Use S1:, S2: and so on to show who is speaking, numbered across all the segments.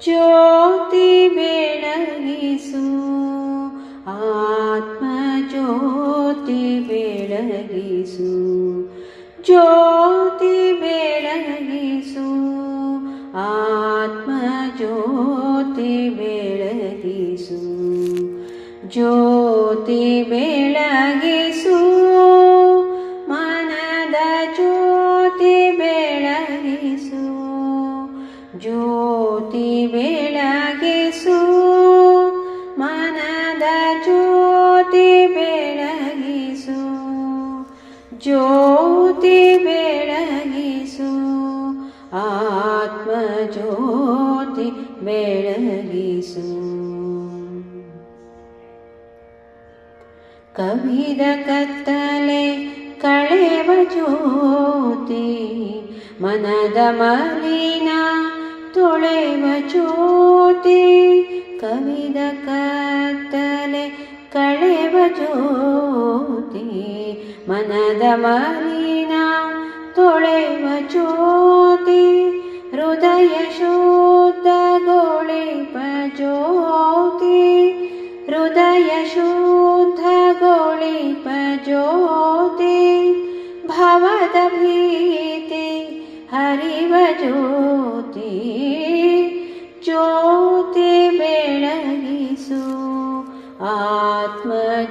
S1: ಜ್ಯೋತಿ ಬೆಳಗಿಸು ಆತ್ಮ ಜ್ಯೋತಿ ಬೆಳಗಿಸು ಜ್ಯೋತಿ ಬೆಳಗಿಸು ಆತ್ಮ ಜ್ಯೋತಿ ಬೆಳಗಿಸು ಜ್ಯೋತಿ ಬೆಳಗಿಸು ಬೆಳಗಿಸು, ಮನದ ಜ್ಯೋತಿ ಬೆಳಗಿಸು ಜ್ಯೋತಿ ಬೆಳಗಿಸು ಆತ್ಮ ಜ್ಯೋತಿ ಬೆಳಗಿಸು. ಕವಿದ ಕತ್ತಲೆ ಕಳೆವ ಜ್ಯೋತಿ, ಮನದ ಮಲಿನ ತೊಳೆವ ಜ್ಯೋತಿ ಕವಿದ ಕತ್ತಲೆ ಕಳೆವ ಜ್ಯೋತಿ ಮನದ ಮಲಿನ ತೊಳೆವ ಜ್ಯೋತಿ ಹೃದಯ ಶುದ್ಧಗೊಳಿಪ ಜ್ಯೋತಿ ಹೃದಯ ಶುದ್ಧಗೊಳಿಪ ಜ್ಯೋತಿ ಭವದ ಭೀತಿ ಹರಿವ ಜ್ಯೋತಿ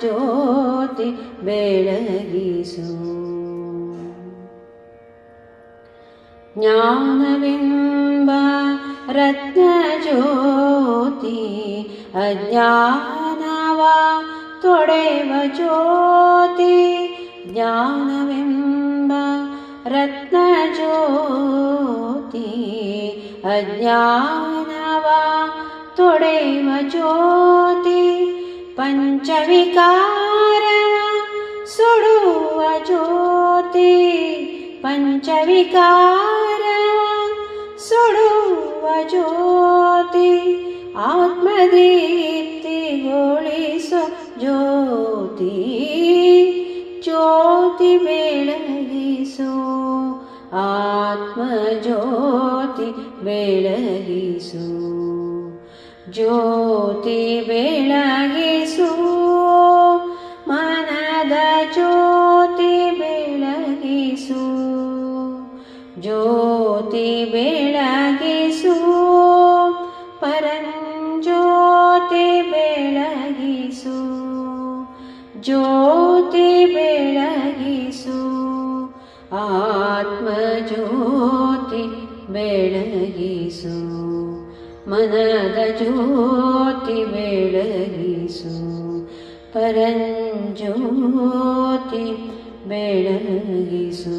S1: ಜ್ಯೋತಿ ಬೆಳಗಿಸು ಜ್ಞಾನವೆಂಬ ರತ್ನ ಜ್ಯೋತಿ ಅಜ್ಞಾನವ ತೊಡೆವ ಜ್ಯೋತಿ ಜ್ಞಾನವೆಂಬ ರತ್ನ ಜ್ಯೋತಿ ಅಜ್ಞಾನವ पञ्चविकार सुडुवज्योति पञ्चविकार सुडुवज्योति आत्मदीप्ति गोळिसु ज्योति। ज्योति बेळगिसु आत्मज्योति बेळगिसु। ಜ್ಯೋತಿ ಬೆಳಗಿಸು ಜ್ಯೋತಿ ಬೆಳಗಿಸು ಮನದ ಜ್ಯೋತಿ ಬೆಳಗಿಸು ಜ್ಯೋತಿ ಬೆಳಗಿಸು ಪರಂಜ್ಯೋತಿ ಬೆಳಗಿಸು ಜ್ಯೋತಿ ಬೆಳಗಿಸು ಆತ್ಮ ಜ್ಯೋತಿ ಬೆಳಗಿಸು ಮನದ ಜ್ಯೋತಿ ಬೆಳಗಿಸು ಪರಂಜ್ಯೋತಿ ಬೆಳಗಿಸು